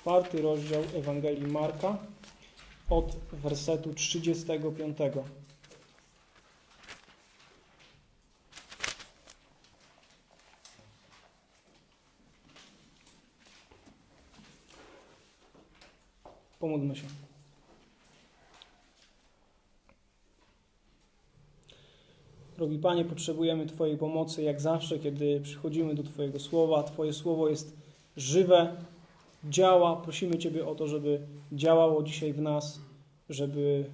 czwarty rozdział Ewangelii Marka od wersetu 35. Pomódlmy się. Drogi Panie, potrzebujemy Twojej pomocy jak zawsze, kiedy przychodzimy do Twojego słowa. Twoje słowo jest żywe, działa. Prosimy Ciebie o to, żeby działało dzisiaj w nas, żeby,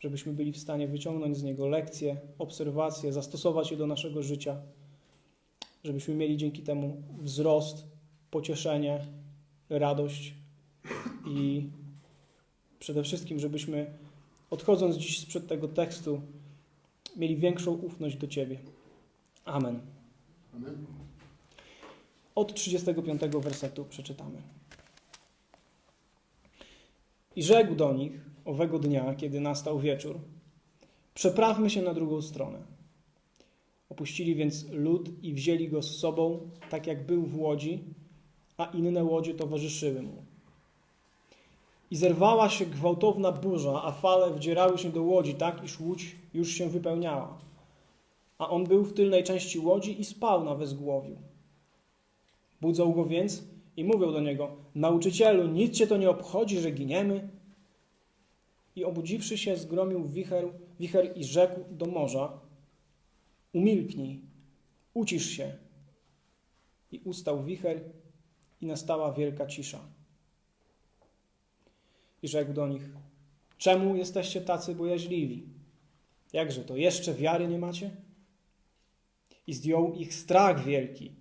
żebyśmy byli w stanie wyciągnąć z niego lekcje, obserwacje, zastosować je do naszego życia, żebyśmy mieli dzięki temu wzrost, pocieszenie, radość i przede wszystkim, żebyśmy odchodząc dziś sprzed tego tekstu, mieli większą ufność do Ciebie. Amen. Amen. Od 35 wersetu przeczytamy. I rzekł do nich owego dnia, kiedy nastał wieczór: Przeprawmy się na drugą stronę. Opuścili więc lud i wzięli go z sobą, tak jak był w łodzi, a inne łodzie towarzyszyły mu. I zerwała się gwałtowna burza, a fale wdzierały się do łodzi, tak iż łódź już się wypełniała. A on był w tylnej części łodzi i spał na wezgłowiu. Budzą go więc i mówią do niego: Nauczycielu, nic cię to nie obchodzi, że giniemy? I obudziwszy się, zgromił wicher, wicher i rzekł do morza: Umilknij, ucisz się. I ustał wicher, i nastała wielka cisza. I rzekł do nich: Czemu jesteście tacy bojaźliwi? Jakże to jeszcze wiary nie macie? I zdjął ich strach wielki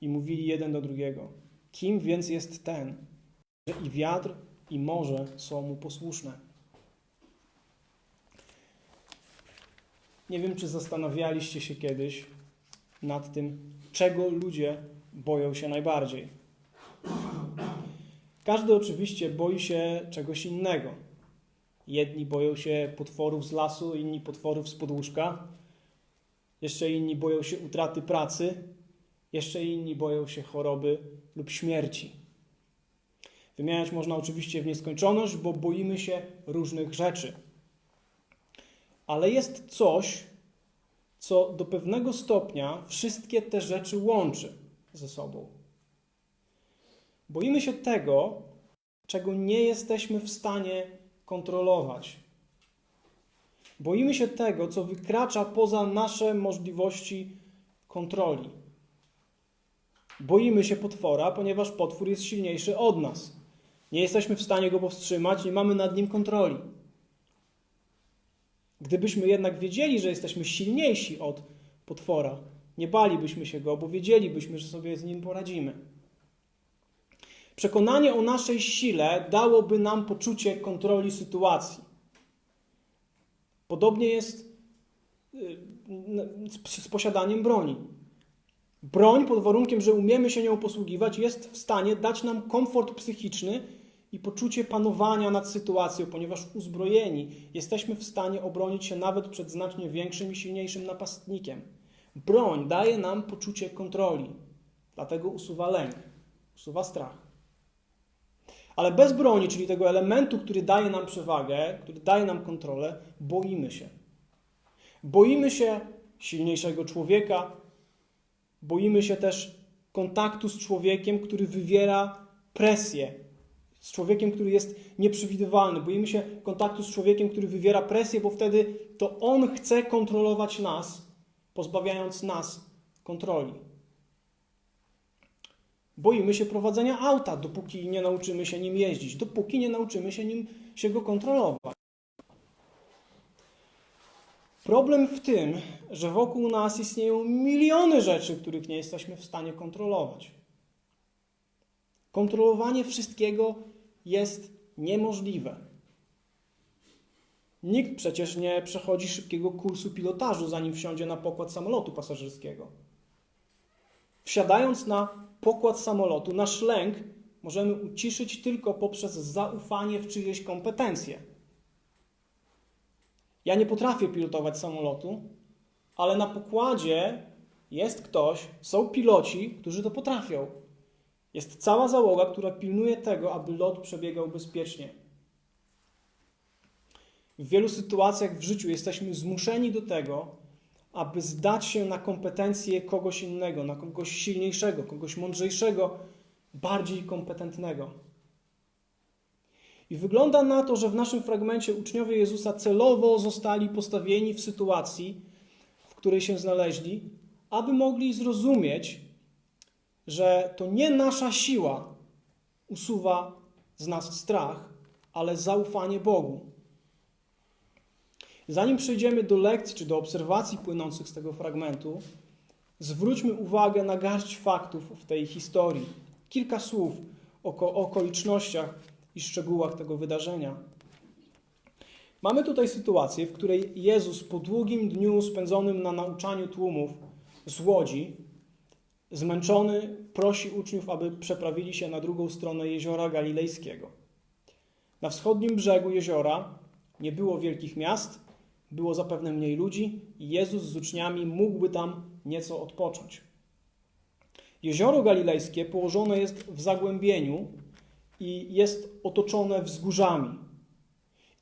i mówili jeden do drugiego: Kim więc jest ten, że i wiatr, i morze są mu posłuszne? Nie wiem, czy zastanawialiście się kiedyś nad tym, czego ludzie boją się najbardziej. Każdy oczywiście boi się czegoś innego. Jedni boją się potworów z lasu, inni potworów z podłóżka. Jeszcze inni boją się utraty pracy, jeszcze inni boją się choroby lub śmierci. Wymieniać można oczywiście w nieskończoność, bo boimy się różnych rzeczy. Ale jest coś, co do pewnego stopnia wszystkie te rzeczy łączy ze sobą. Boimy się tego, czego nie jesteśmy w stanie kontrolować. Boimy się tego, co wykracza poza nasze możliwości kontroli. Boimy się potwora, ponieważ potwór jest silniejszy od nas. Nie jesteśmy w stanie go powstrzymać, nie mamy nad nim kontroli. Gdybyśmy jednak wiedzieli, że jesteśmy silniejsi od potwora, nie balibyśmy się go, bo wiedzielibyśmy, że sobie z nim poradzimy. Przekonanie o naszej sile dałoby nam poczucie kontroli sytuacji. Podobnie jest y, z posiadaniem broni. Broń, pod warunkiem, że umiemy się nią posługiwać, jest w stanie dać nam komfort psychiczny i poczucie panowania nad sytuacją, ponieważ uzbrojeni jesteśmy w stanie obronić się nawet przed znacznie większym i silniejszym napastnikiem. Broń daje nam poczucie kontroli, dlatego usuwa lęk, usuwa strach. Ale bez broni, czyli tego elementu, który daje nam przewagę, który daje nam kontrolę, boimy się. Boimy się silniejszego człowieka, boimy się też kontaktu z człowiekiem, który wywiera presję, z człowiekiem, który jest nieprzewidywalny. Boimy się kontaktu z człowiekiem, który wywiera presję, bo wtedy to on chce kontrolować nas, pozbawiając nas kontroli. Boimy się prowadzenia auta, dopóki nie nauczymy się nim jeździć, dopóki nie nauczymy się nim się go kontrolować. Problem w tym, że wokół nas istnieją miliony rzeczy, których nie jesteśmy w stanie kontrolować. Kontrolowanie wszystkiego jest niemożliwe. Nikt przecież nie przechodzi szybkiego kursu pilotażu, zanim wsiądzie na pokład samolotu pasażerskiego. Wsiadając na pokład samolotu, nasz lęk możemy uciszyć tylko poprzez zaufanie w czyjeś kompetencje. Ja nie potrafię pilotować samolotu, ale na pokładzie jest ktoś, są piloci, którzy to potrafią. Jest cała załoga, która pilnuje tego, aby lot przebiegał bezpiecznie. W wielu sytuacjach w życiu jesteśmy zmuszeni do tego, aby zdać się na kompetencje kogoś innego, na kogoś silniejszego, kogoś mądrzejszego, bardziej kompetentnego. I wygląda na to, że w naszym fragmencie uczniowie Jezusa celowo zostali postawieni w sytuacji, w której się znaleźli, aby mogli zrozumieć, że to nie nasza siła usuwa z nas strach, ale zaufanie Bogu. Zanim przejdziemy do lekcji czy do obserwacji płynących z tego fragmentu, zwróćmy uwagę na garść faktów w tej historii. Kilka słów o okolicznościach i szczegółach tego wydarzenia. Mamy tutaj sytuację, w której Jezus po długim dniu spędzonym na nauczaniu tłumów z łodzi, zmęczony, prosi uczniów, aby przeprawili się na drugą stronę jeziora Galilejskiego. Na wschodnim brzegu jeziora nie było wielkich miast, było zapewne mniej ludzi i Jezus z uczniami mógłby tam nieco odpocząć. Jezioro Galilejskie położone jest w zagłębieniu i jest otoczone wzgórzami.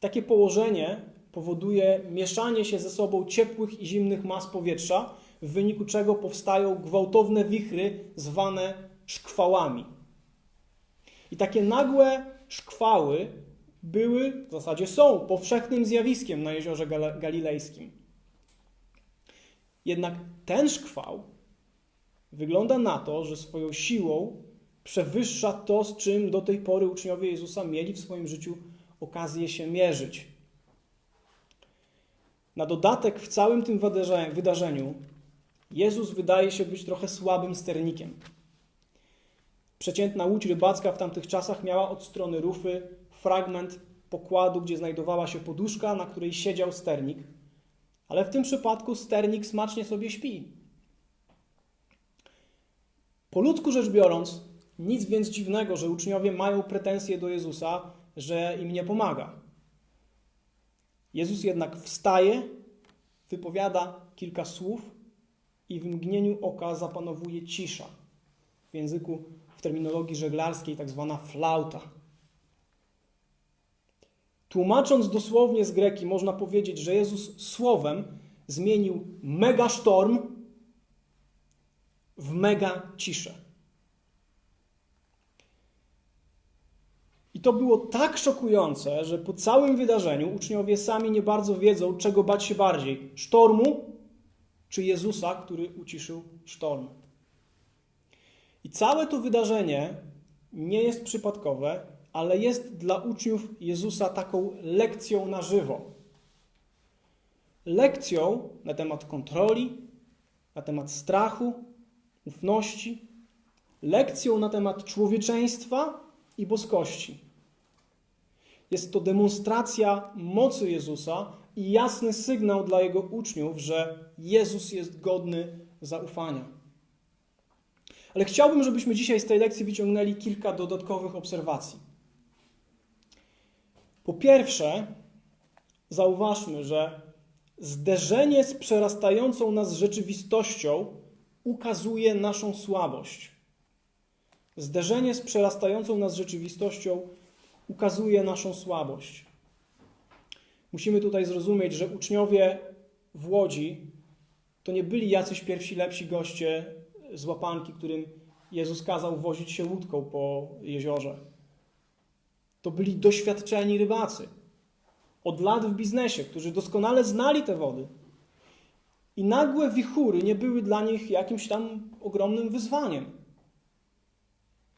Takie położenie powoduje mieszanie się ze sobą ciepłych i zimnych mas powietrza, w wyniku czego powstają gwałtowne wichry zwane szkwałami. I takie nagłe szkwały były, w zasadzie są, powszechnym zjawiskiem na jeziorze galilejskim. Jednak ten szkwał wygląda na to, że swoją siłą przewyższa to, z czym do tej pory uczniowie Jezusa mieli w swoim życiu okazję się mierzyć. Na dodatek w całym tym wydarzeniu Jezus wydaje się być trochę słabym sternikiem. Przeciętna łódź rybacka w tamtych czasach miała od strony rufy fragment pokładu, gdzie znajdowała się poduszka, na której siedział sternik, ale w tym przypadku sternik smacznie sobie śpi. Po ludzku rzecz biorąc, nic więc dziwnego, że uczniowie mają pretensje do Jezusa, że im nie pomaga. Jezus jednak wstaje, wypowiada kilka słów i w mgnieniu oka zapanowuje cisza. W języku, w terminologii żeglarskiej, tak zwana flauta. Tłumacząc dosłownie z greki, można powiedzieć, że Jezus słowem zmienił mega sztorm w mega ciszę. I to było tak szokujące, że po całym wydarzeniu uczniowie sami nie bardzo wiedzą, czego bać się bardziej: sztormu czy Jezusa, który uciszył sztorm. I całe to wydarzenie nie jest przypadkowe, ale jest dla uczniów Jezusa taką lekcją na żywo. Lekcją na temat kontroli, na temat strachu, ufności, lekcją na temat człowieczeństwa i boskości. Jest to demonstracja mocy Jezusa i jasny sygnał dla jego uczniów, że Jezus jest godny zaufania. Ale chciałbym, żebyśmy dzisiaj z tej lekcji wyciągnęli kilka dodatkowych obserwacji. Po pierwsze, zauważmy, że zderzenie z przerastającą nas rzeczywistością ukazuje naszą słabość. Zderzenie z przerastającą nas rzeczywistością ukazuje naszą słabość. Musimy tutaj zrozumieć, że uczniowie w Łodzi to nie byli jacyś pierwsi lepsi goście z łapanki, którym Jezus kazał wozić się łódką po jeziorze. To byli doświadczeni rybacy, od lat w biznesie, którzy doskonale znali te wody. I nagłe wichury nie były dla nich jakimś tam ogromnym wyzwaniem.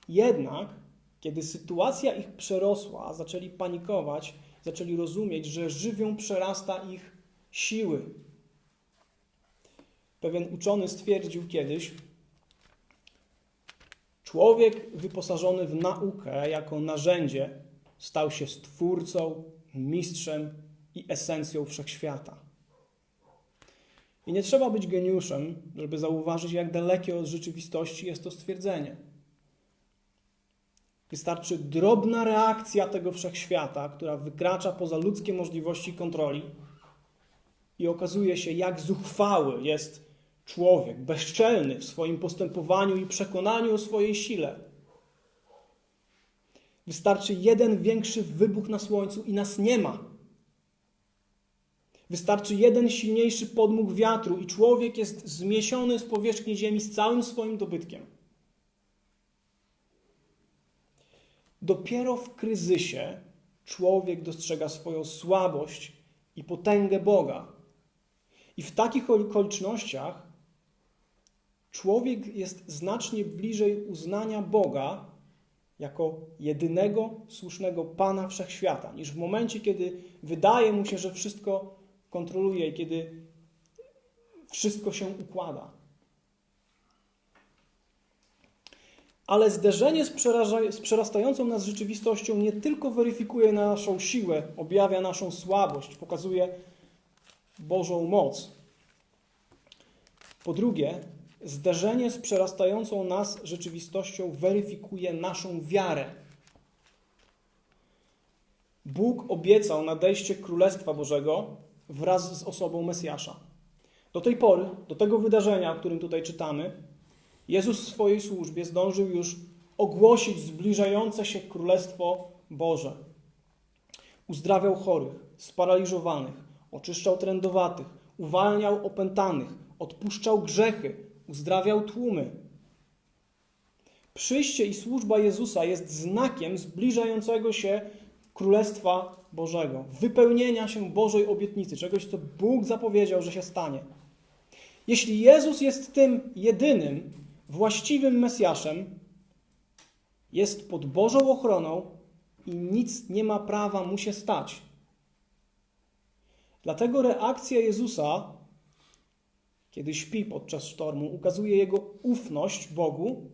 Jednak, kiedy sytuacja ich przerosła, zaczęli panikować, zaczęli rozumieć, że żywią przerasta ich siły. Pewien uczony stwierdził kiedyś, człowiek wyposażony w naukę jako narzędzie stał się stwórcą, mistrzem i esencją wszechświata. I nie trzeba być geniuszem, żeby zauważyć, jak dalekie od rzeczywistości jest to stwierdzenie. Wystarczy drobna reakcja tego wszechświata, która wykracza poza ludzkie możliwości kontroli i okazuje się, jak zuchwały jest człowiek, bezczelny w swoim postępowaniu i przekonaniu o swojej sile. Wystarczy jeden większy wybuch na słońcu i nas nie ma. Wystarczy jeden silniejszy podmuch wiatru i człowiek jest zmiesiony z powierzchni ziemi z całym swoim dobytkiem. Dopiero w kryzysie człowiek dostrzega swoją słabość i potęgę Boga. I w takich okolicznościach człowiek jest znacznie bliżej uznania Boga jako jedynego słusznego Pana wszechświata, niż w momencie, kiedy wydaje mu się, że wszystko kontroluje i kiedy wszystko się układa. Ale zderzenie z, z przerastającą nas rzeczywistością nie tylko weryfikuje naszą siłę, objawia naszą słabość, pokazuje Bożą moc. Po drugie, zderzenie z przerastającą nas rzeczywistością weryfikuje naszą wiarę. Bóg obiecał nadejście Królestwa Bożego wraz z osobą Mesjasza. Do tej pory, do tego wydarzenia, o którym tutaj czytamy, Jezus w swojej służbie zdążył już ogłosić zbliżające się Królestwo Boże. Uzdrawiał chorych, sparaliżowanych, oczyszczał trędowatych, uwalniał opętanych, odpuszczał grzechy, uzdrawiał tłumy. Przyjście i służba Jezusa jest znakiem zbliżającego się Królestwa Bożego, wypełnienia się Bożej obietnicy, czegoś, co Bóg zapowiedział, że się stanie. Jeśli Jezus jest tym jedynym, właściwym Mesjaszem, jest pod Bożą ochroną i nic nie ma prawa mu się stać. Dlatego reakcja Jezusa, kiedy śpi podczas sztormu, ukazuje jego ufność Bogu,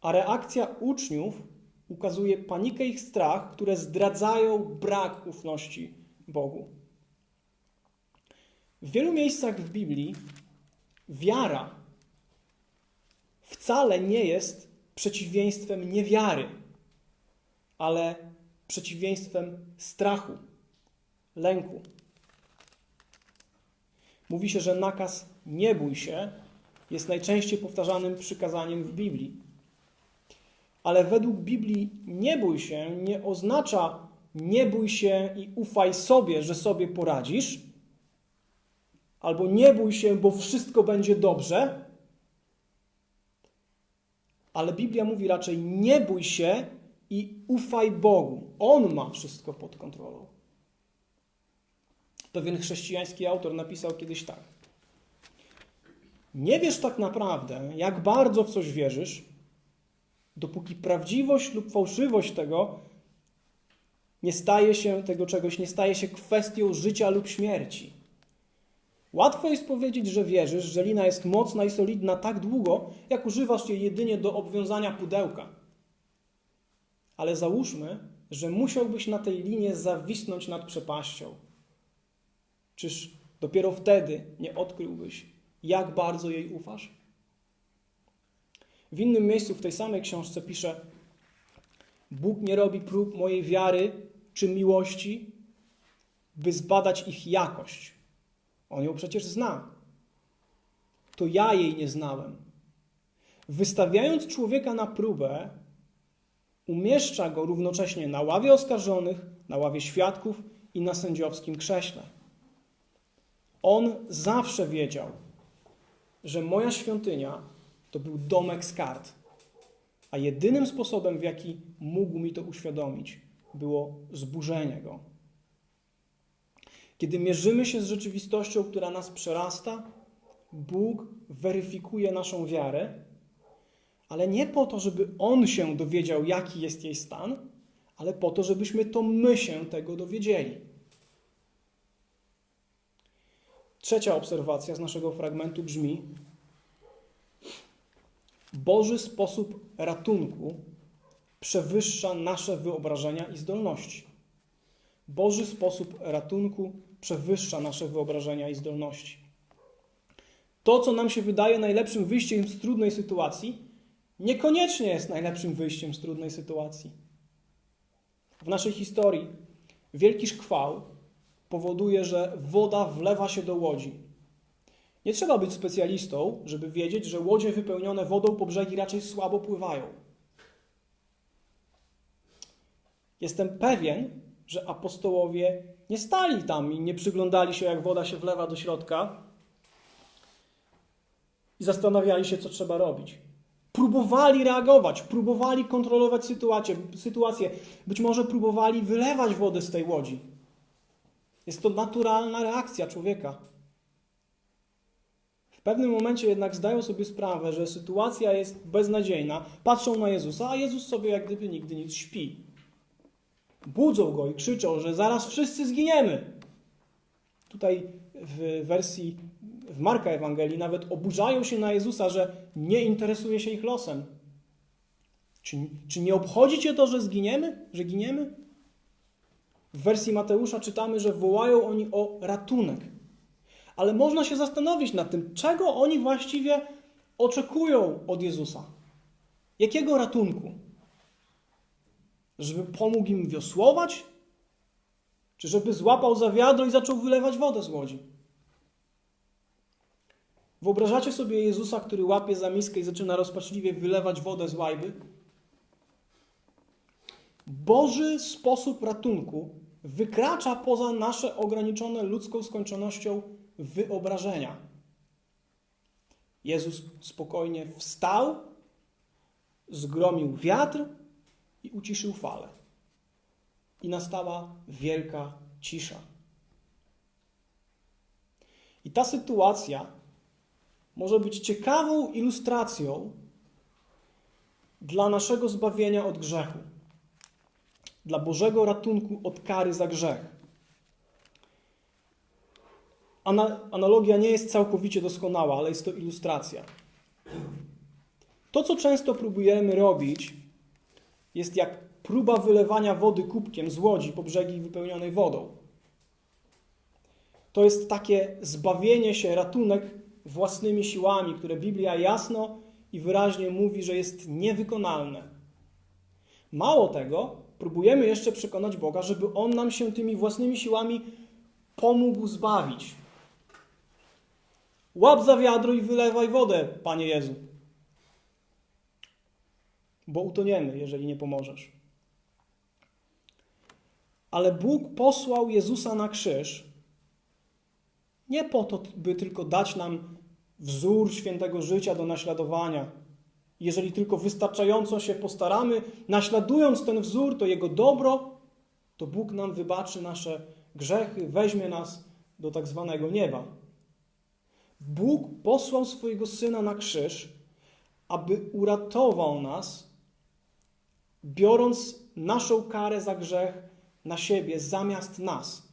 a reakcja uczniów ukazuje panikę ich strach, które zdradzają brak ufności Bogu. W wielu miejscach w Biblii wiara wcale nie jest przeciwieństwem niewiary, ale przeciwieństwem strachu, lęku. Mówi się, że nakaz nie bój się jest najczęściej powtarzanym przykazaniem w Biblii. Ale według Biblii nie bój się nie oznacza nie bój się i ufaj sobie, że sobie poradzisz, albo nie bój się, bo wszystko będzie dobrze. Ale Biblia mówi raczej nie bój się i ufaj Bogu. On ma wszystko pod kontrolą. Pewien chrześcijański autor napisał kiedyś tak. Nie wiesz tak naprawdę, jak bardzo w coś wierzysz, dopóki prawdziwość lub fałszywość tego nie staje się, tego czegoś nie staje się kwestią życia lub śmierci. Łatwo jest powiedzieć, że wierzysz, że lina jest mocna i solidna tak długo, jak używasz jej jedynie do obwiązania pudełka. Ale załóżmy, że musiałbyś na tej linie zawisnąć nad przepaścią. Czyż dopiero wtedy nie odkryłbyś, jak bardzo jej ufasz? W innym miejscu w tej samej książce pisze: Bóg nie robi prób mojej wiary czy miłości, by zbadać ich jakość. On ją przecież zna. To ja jej nie znałem. Wystawiając człowieka na próbę, umieszcza go równocześnie na ławie oskarżonych, na ławie świadków i na sędziowskim krześle. On zawsze wiedział, że moja świątynia to był domek z kart, a jedynym sposobem, w jaki mógł mi to uświadomić, było zburzenie go. Kiedy mierzymy się z rzeczywistością, która nas przerasta, Bóg weryfikuje naszą wiarę, ale nie po to, żeby On się dowiedział, jaki jest jej stan, ale po to, żebyśmy to my się tego dowiedzieli. Trzecia obserwacja z naszego fragmentu brzmi: Boży sposób ratunku przewyższa nasze wyobrażenia i zdolności. Boży sposób ratunku przewyższa nasze wyobrażenia i zdolności. To, co nam się wydaje najlepszym wyjściem z trudnej sytuacji, niekoniecznie jest najlepszym wyjściem z trudnej sytuacji. W naszej historii wielki szkwał powoduje, że woda wlewa się do łodzi. Nie trzeba być specjalistą, żeby wiedzieć, że łodzie wypełnione wodą po brzegi raczej słabo pływają. Jestem pewien, że apostołowie nie stali tam i nie przyglądali się, jak woda się wlewa do środka i zastanawiali się, co trzeba robić. Próbowali reagować, próbowali kontrolować sytuację, sytuację. Być może próbowali wylewać wodę z tej łodzi. Jest to naturalna reakcja człowieka. W pewnym momencie jednak zdają sobie sprawę, że sytuacja jest beznadziejna. Patrzą na Jezusa, a Jezus sobie jak gdyby nigdy nic śpi. Budzą go i krzyczą, że zaraz wszyscy zginiemy. Tutaj w wersji w Marka Ewangelii nawet oburzają się na Jezusa, że nie interesuje się ich losem. Czy, czy nie obchodzi cię to, że zginiemy? Że giniemy? W wersji Mateusza czytamy, że wołają oni o ratunek. Ale można się zastanowić nad tym, czego oni właściwie oczekują od Jezusa. Jakiego ratunku? Żeby pomógł im wiosłować? Czy żeby złapał za wiadro i zaczął wylewać wodę z łodzi? Wyobrażacie sobie Jezusa, który łapie za miskę i zaczyna rozpaczliwie wylewać wodę z łajby? Boży sposób ratunku wykracza poza nasze ograniczone ludzką skończonością wyobrażenia. Jezus spokojnie wstał, zgromił wiatr i uciszył falę. I nastała wielka cisza. I ta sytuacja może być ciekawą ilustracją dla naszego zbawienia od grzechu, dla Bożego ratunku od kary za grzech. Ana, analogia nie jest całkowicie doskonała, ale jest to ilustracja. To, co często próbujemy robić, jest jak próba wylewania wody kubkiem z łodzi po brzegi wypełnionej wodą. To jest takie zbawienie się, ratunek własnymi siłami, które Biblia jasno i wyraźnie mówi, że jest niewykonalne. Mało tego, próbujemy jeszcze przekonać Boga, żeby On nam się tymi własnymi siłami pomógł zbawić. Łap za wiadro i wylewaj wodę, Panie Jezu. Bo utoniemy, jeżeli nie pomożesz. Ale Bóg posłał Jezusa na krzyż nie po to, by tylko dać nam wzór świętego życia do naśladowania. Jeżeli tylko wystarczająco się postaramy, naśladując ten wzór, to Jego dobro, to Bóg nam wybaczy nasze grzechy, weźmie nas do tak zwanego nieba. Bóg posłał swojego Syna na krzyż, aby uratował nas, biorąc naszą karę za grzech na siebie zamiast nas.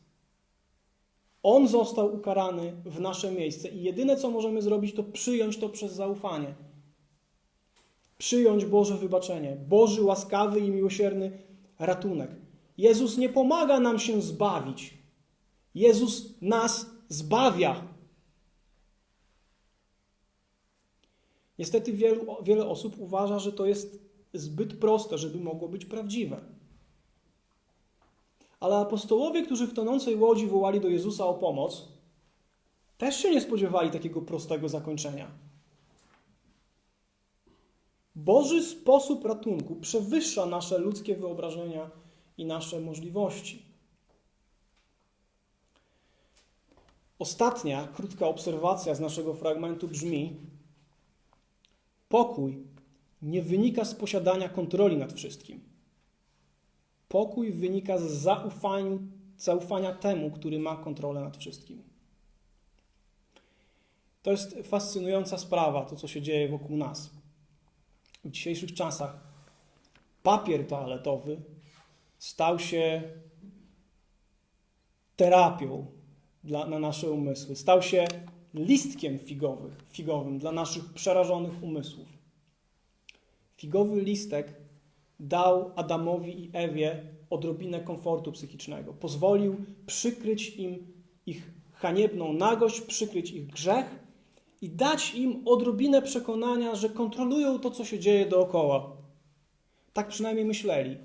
On został ukarany w nasze miejsce i jedyne co możemy zrobić, to przyjąć to przez zaufanie. Przyjąć Boże wybaczenie, Boży łaskawy i miłosierny ratunek. Jezus nie pomaga nam się zbawić. Jezus nas zbawia. Niestety wielu, wiele osób uważa, że to jest zbyt proste, żeby mogło być prawdziwe. Ale apostołowie, którzy w tonącej łodzi wołali do Jezusa o pomoc, też się nie spodziewali takiego prostego zakończenia. Boży sposób ratunku przewyższa nasze ludzkie wyobrażenia i nasze możliwości. Ostatnia krótka obserwacja z naszego fragmentu brzmi: Pokój nie wynika z posiadania kontroli nad wszystkim. Pokój wynika z zaufaniu, zaufania temu, który ma kontrolę nad wszystkim. To jest fascynująca sprawa, to co się dzieje wokół nas. W dzisiejszych czasach papier toaletowy stał się terapią dla, na nasze umysły, stał się listkiem figowy, figowym dla naszych przerażonych umysłów. Figowy listek dał Adamowi i Ewie odrobinę komfortu psychicznego. Pozwolił przykryć im ich haniebną nagość, przykryć ich grzech i dać im odrobinę przekonania, że kontrolują to, co się dzieje dookoła. Tak przynajmniej myśleli.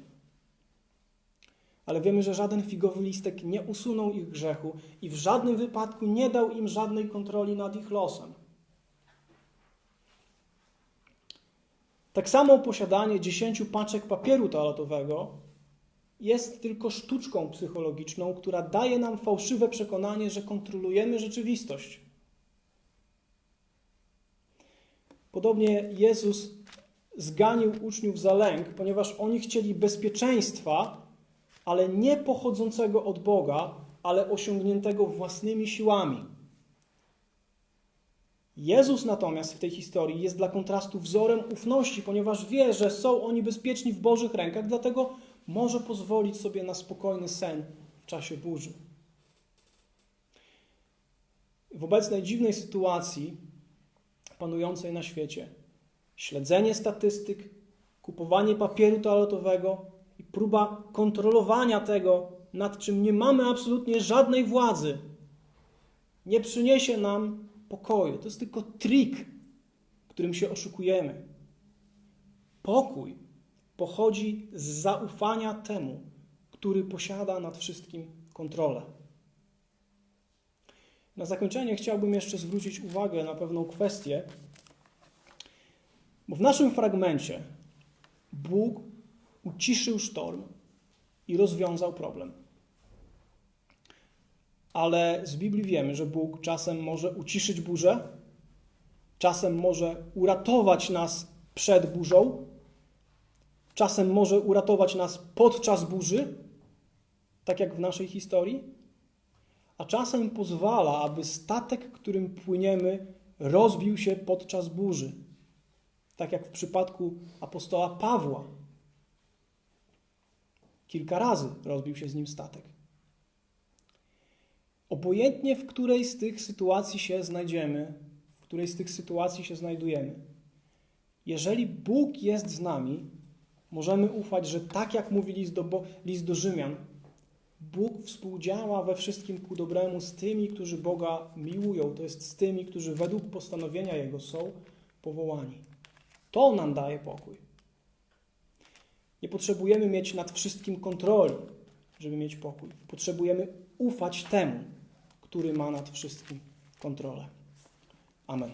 Ale wiemy, że żaden figowy listek nie usunął ich grzechu i w żadnym wypadku nie dał im żadnej kontroli nad ich losem. Tak samo posiadanie dziesięciu paczek papieru toaletowego jest tylko sztuczką psychologiczną, która daje nam fałszywe przekonanie, że kontrolujemy rzeczywistość. Podobnie Jezus zganił uczniów za lęk, ponieważ oni chcieli bezpieczeństwa, ale nie pochodzącego od Boga, ale osiągniętego własnymi siłami. Jezus natomiast w tej historii jest dla kontrastu wzorem ufności, ponieważ wie, że są oni bezpieczni w Bożych rękach, dlatego może pozwolić sobie na spokojny sen w czasie burzy. W obecnej dziwnej sytuacji panującej na świecie, śledzenie statystyk, kupowanie papieru toaletowego i próba kontrolowania tego, nad czym nie mamy absolutnie żadnej władzy, nie przyniesie nam pokoju. To jest tylko trik, którym się oszukujemy. Pokój pochodzi z zaufania temu, który posiada nad wszystkim kontrolę. Na zakończenie chciałbym jeszcze zwrócić uwagę na pewną kwestię, bo w naszym fragmencie Bóg uciszył sztorm i rozwiązał problem. Ale z Biblii wiemy, że Bóg czasem może uciszyć burzę, czasem może uratować nas przed burzą, czasem może uratować nas podczas burzy, tak jak w naszej historii, a czasem pozwala, aby statek, którym płyniemy, rozbił się podczas burzy, tak jak w przypadku apostoła Pawła. Kilka razy rozbił się z nim statek. Obojętnie w której z tych sytuacji się znajdziemy, w której z tych sytuacji się znajdujemy, jeżeli Bóg jest z nami, możemy ufać, że tak jak mówi list do, list do Rzymian, Bóg współdziała we wszystkim ku dobremu z tymi, którzy Boga miłują, to jest z tymi, którzy według postanowienia Jego są powołani. To nam daje pokój. Nie potrzebujemy mieć nad wszystkim kontroli, żeby mieć pokój. Potrzebujemy ufać temu, który ma nad wszystkim kontrolę. Amen.